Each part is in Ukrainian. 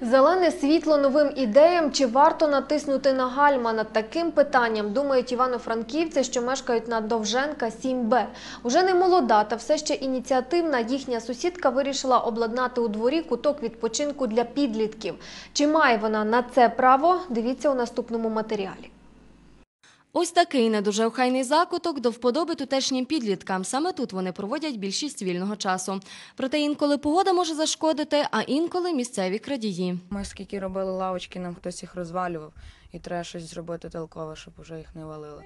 Зелене світло новим ідеям чи варто натиснути на гальма? Над таким питанням думають івано-франківці, що мешкають на Довженка 7Б. Уже не молода та все ще ініціативна їхня сусідка вирішила обладнати у дворі куток відпочинку для підлітків. Чи має вона на це право? Дивіться у наступному матеріалі. Ось такий не дуже охайний закуток до вподоби тутешнім підліткам. Саме тут вони проводять більшість вільного часу. Проте інколи погода може зашкодити, а інколи місцеві крадії. Ми скільки робили лавочки, нам хтось їх розвалював, і треба щось зробити толкове, щоб вже їх не валили.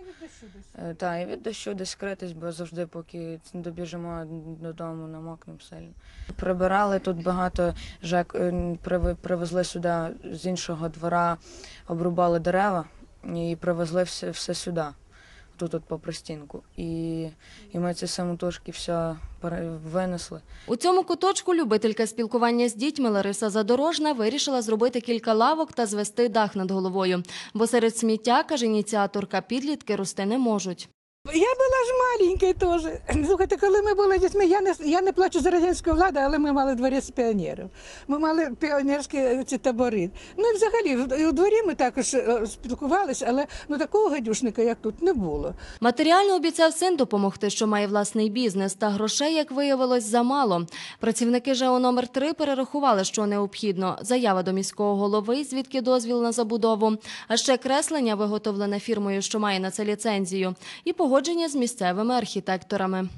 Е, Та, і від дощу десь скритись, бо завжди, поки добіжимо додому, намокнемо сильно. Прибирали тут багато жек, е, приви- привезли сюди з іншого двора, обрубали дерева і привезли все, все сюди. Тут от по пристінку. І, і ми ці самотужки все винесли. У цьому куточку любителька спілкування з дітьми Лариса Задорожна вирішила зробити кілька лавок та звести дах над головою. Бо серед сміття, каже ініціаторка, підлітки рости не можуть. Я була ж маленькою теж. Слухайте, коли ми були дітьми, я не, я не плачу за радянську владу, але ми мали дворець піонерів. Ми мали піонерські ці табори. Ну і взагалі, в- у дворі ми також е, спілкувалися, але ну, такого гадюшника, як тут, не було. Матеріально обіцяв син допомогти, що має власний бізнес, та грошей, як виявилось, замало. Працівники ЖЕО номер 3 перерахували, що необхідно. Заява до міського голови, звідки дозвіл на забудову, а ще креслення, виготовлене фірмою, що має на це ліцензію, і погодження з місцевими архітекторами.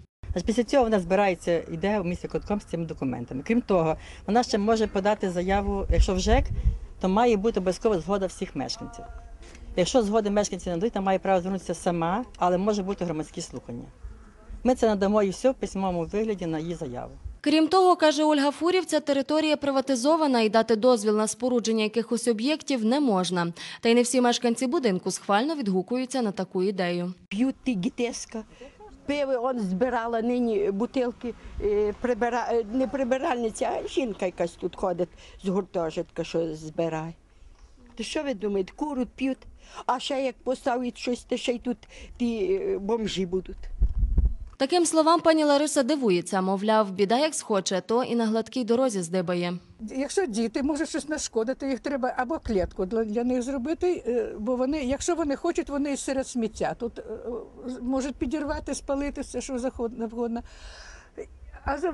Після цього вона збирається, йде в місті Котком з цими документами. Крім того, вона ще може подати заяву, якщо в ЖЕК, то має бути обов'язкова згода всіх мешканців. Якщо згоди мешканці не дадуть, то має право звернутися сама, але може бути громадські слухання. Ми це надамо і все в письмовому вигляді на її заяву. Крім того, каже Ольга Фурів, ця територія приватизована і дати дозвіл на спорудження якихось об'єктів не можна. Та й не всі мешканці будинку схвально відгукуються на таку ідею. п'ють ті гітеска. Пиво он збирала нині бутилки, е, е, не прибиральниця, а жінка якась тут ходить з гуртожитка, що збирає. То що ви думаєте, куруть, п'ють, а ще як поставить щось, то ще й тут ті е, бомжі будуть. Таким словам пані Лариса дивується, мовляв, біда як схоче, то і на гладкій дорозі здибає. Якщо діти можуть щось нашкодити, їх треба або клітку для, них зробити, е, бо вони, якщо вони хочуть, вони і серед сміття. Тут е, можуть підірвати, спалити все, що завгодно.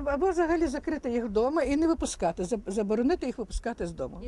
Або взагалі закрити їх вдома і не випускати, заборонити їх випускати з дому.